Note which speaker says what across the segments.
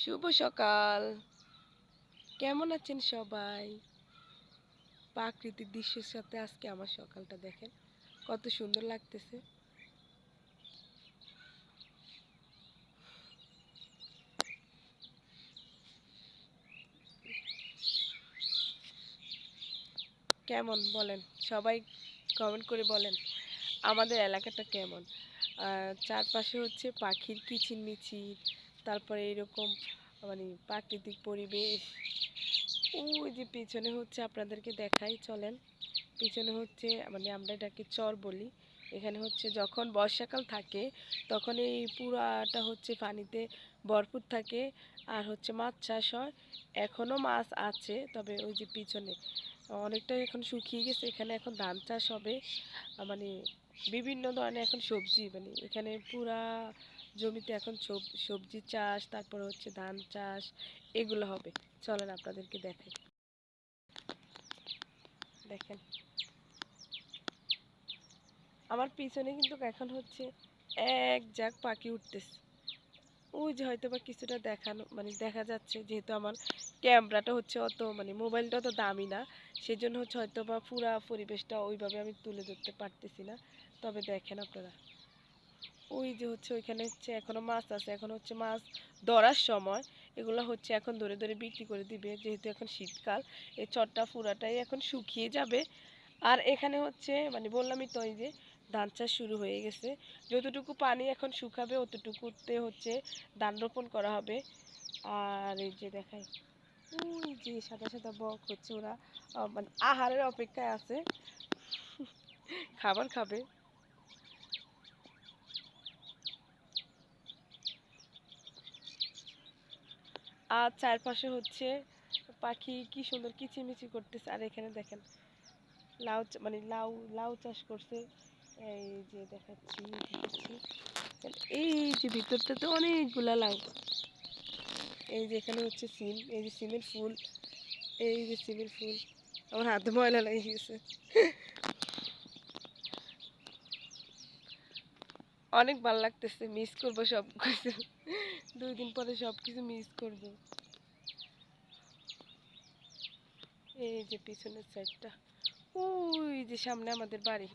Speaker 1: শুভ সকাল। কেমন আছেন সবাই? প্রাকৃতিক দৃশ্যের সাথে আজকে আমার সকালটা দেখেন, কত সুন্দর লাগতেছে। কেমন বলেন? সবাই কমেন্ট করে বলেন, আমাদের এলাকাটা কেমন? চারপাশে হচ্ছে পাখির কিচিরমিচির তারপরে এরকম মানে প্রাকৃতিক পরিবেশ। ওই যে পিছনে হচ্ছে আপনাদেরকে দেখাই, চলেন। পিছনে হচ্ছে মানে আমরা এটাকে চর বলি। এখানে হচ্ছে যখন বর্ষাকাল থাকে, তখন এই পুরাটা হচ্ছে পানিতে ভরপুর থাকে। আর হচ্ছে মাছ চাষ হয়। এখনও মাছ আছে, তবে ওই যে পিছনে। অনেকটা এখন শুকিয়ে গেছে। এখানে এখন ধান চাষ হবে। মানে বিভিন্ন ধরনের এখন সবজি মানে এখানে পুরা জমিতে এখন সবজি চাষ, তারপরে হচ্ছে ধান চাষ, এগুলো হবে। চলেন আপনাদেরকে দেখাই। দেখেন। আমার পিছনে কিন্তু এখন হচ্ছে এক জাক পাখি উঠতেছে। ওই যে হয়তো বা কিছুটা দেখানো মানে দেখা যাচ্ছে যেহেতু আমার ক্যামেরাটা হচ্ছে অত মানে মোবাইলটা অত দামি না, সেজন্য হচ্ছে হয়তো বা পুরা পরিবেশটা ওইভাবে আমি তুলে ধরতে পারতেছি না। তবে দেখেন আপনারা। ওই যে হচ্ছে ওইখানে হচ্ছে এখনও মাছ আছে, এখন হচ্ছে মাছ ধরার সময় এগুলো হচ্ছে এখন ধরে ধরে বিক্রি করে দিবে, যেহেতু এখন শীতকাল, এই চটটা পুরাটাই এখন শুকিয়ে যাবে। আর এখানে হচ্ছে মানে বললামই তো এই যে ধান চাষ শুরু হয়ে গেছে। যতটুকু পানি এখন শুকাবে, অতটুকুতে হচ্ছে ধান রোপণ করা হবে। আর এই যে দেখাই ওই যে সাদা সাদা বক হচ্ছে ওরা মানে আহারের অপেক্ষায় আছে। খাবার খাবে। আর চারপাশে হচ্ছে পাখি কি সুন্দর কিচিমিচি করতেছে। আর এখানে দেখেন, লাউ মানে লাউ লাউ চাষ করছে। এই যে দেখাচ্ছি দেখাচ্ছি। এই যে অনেকগুলা এই যে এখানে হচ্ছে সিম, এই যে সিমের ফুল, এই যে সিমের ফুল। আমার হাতে ময়লা গেছে অনেক ভালো লাগতেছে মিস করব সব কিছু। দুই দিন পরে সব কিছু মিস করব। এই যে পিছনের সাইডটা ওই যে সামনে আমাদের বাড়ি।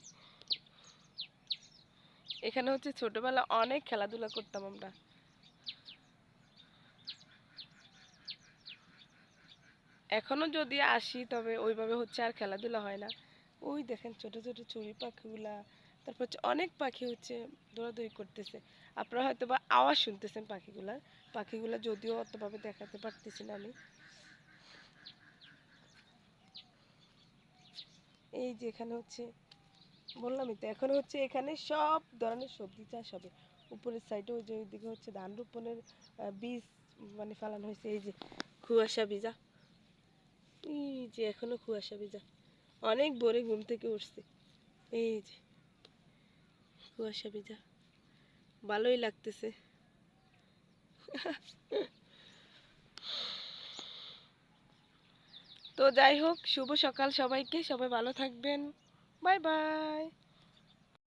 Speaker 1: এখানে হচ্ছে ছোটবেলা অনেক খেলাধুলা করতাম আমরা। এখনও যদি আসি তবে ওইভাবে হচ্ছে আর খেলাধুলা হয় না। ওই দেখেন ছোট ছোট চড়ুই পাখিগুলা, তারপর হচ্ছে অনেক পাখি হচ্ছে দৌড়াদৌড়ি করতেছে। আপনারা হয়তো বা আওয়াজ শুনতেছেন পাখিগুলার পাখিগুলা যদিও অতভাবে দেখাতে পারতেছি না আমি। এই যে এখানে হচ্ছে বললামই তো, এখন হচ্ছে এখানে সব ধরনের সবজি চাষ হবে। উপরের সাইডে ওই যে ওইদিকে হচ্ছে ধান রোপণের বীজ মানে ফেলানো হয়েছে, এই যে কুয়াশা ভিজা। এই যে এখনও কুয়াশা ভিজা। অনেক ভোরে ঘুম থেকে উঠছে। এই যে কুয়াশা ভিজা। ভালোই লাগতেছে। তো যাই হোক, শুভ সকাল সবাইকে। সবাই ভালো থাকবেন। Bye bye.